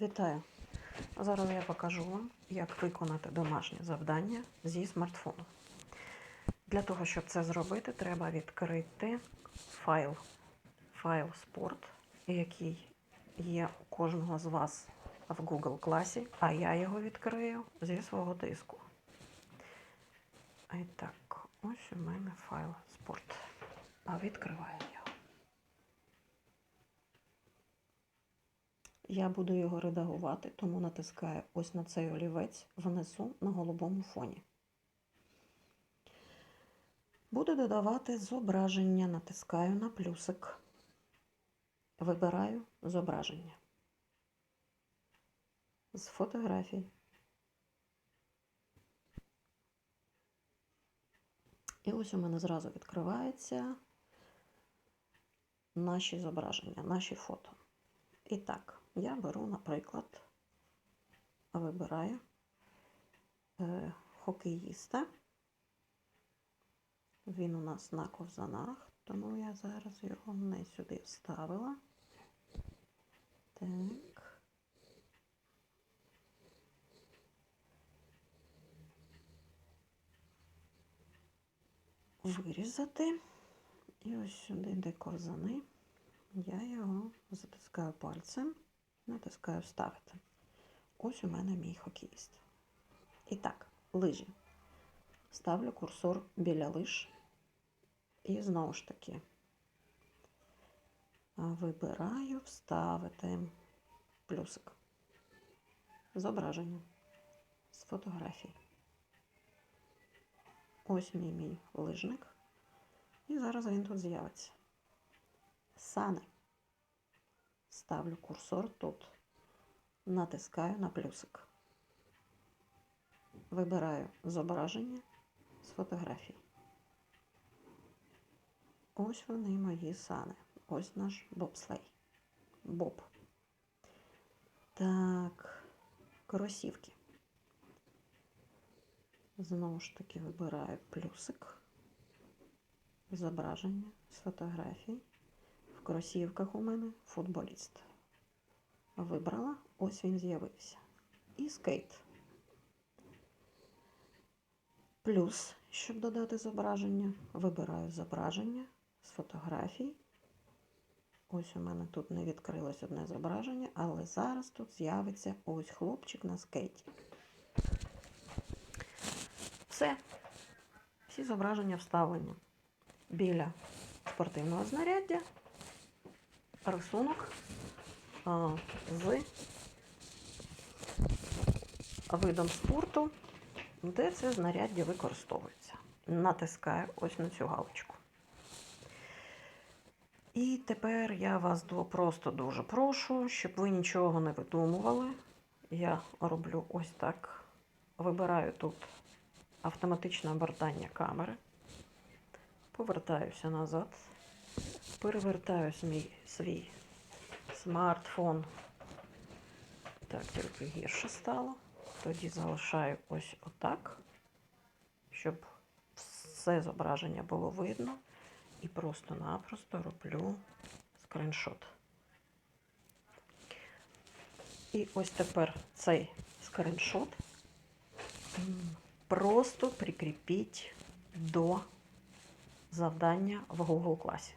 Вітаю! Зараз я покажу вам, як виконати домашнє завдання зі смартфону. Для того, щоб це зробити, треба відкрити файл, файл спорт, який є у кожного з вас в Google класі, а я його відкрию зі свого диску. І так, ось у мене файл спорт. А відкриваю його. Я буду його редагувати, тому натискаю ось на цей олівець внизу на голубому фоні. Буду додавати зображення, натискаю на плюсик. Вибираю зображення з фотографій. І ось у мене зразу відкриваються наші зображення, наші фото. І так, я беру, наприклад, вибираю е, хокеїста. Він у нас на ковзанах, тому я зараз його не сюди вставила. Так. Вирізати. І ось сюди, де ковзани, я його затискаю пальцем, натискаю вставити. Ось у мене мій хокеїст. І так, лижі. Ставлю курсор біля лиж. І знову ж таки вибираю вставити плюсик. Зображення з фотографії. Ось мій мій лижник. І зараз він тут з'явиться. Сани. Ставлю курсор тут. Натискаю на плюсик. Вибираю зображення з фотографій. Ось вони мої сани. Ось наш бобслей. Боб. Так, кросівки. Знову ж таки вибираю плюсик. Зображення з фотографій. Кросівках у мене футболіст. Вибрала, ось він з'явився. І скейт. Плюс, щоб додати зображення, вибираю зображення з фотографій. Ось у мене тут не відкрилось одне зображення, але зараз тут з'явиться ось хлопчик на скейті. Все. Всі зображення вставлені біля спортивного знаряддя, рисунок з видом спорту, де це знаряддя використовується. Натискаю ось на цю галочку. І тепер я вас просто дуже прошу, щоб ви нічого не видумували. Я роблю ось так. Вибираю тут автоматичне обертання камери. Повертаюся назад, перевертаю свій, свій смартфон. Так, тільки гірше стало. Тоді залишаю ось отак, щоб все зображення було видно. І просто-напросто роблю скриншот. І ось тепер цей скриншот просто прикріпіть до завдання в Google класі.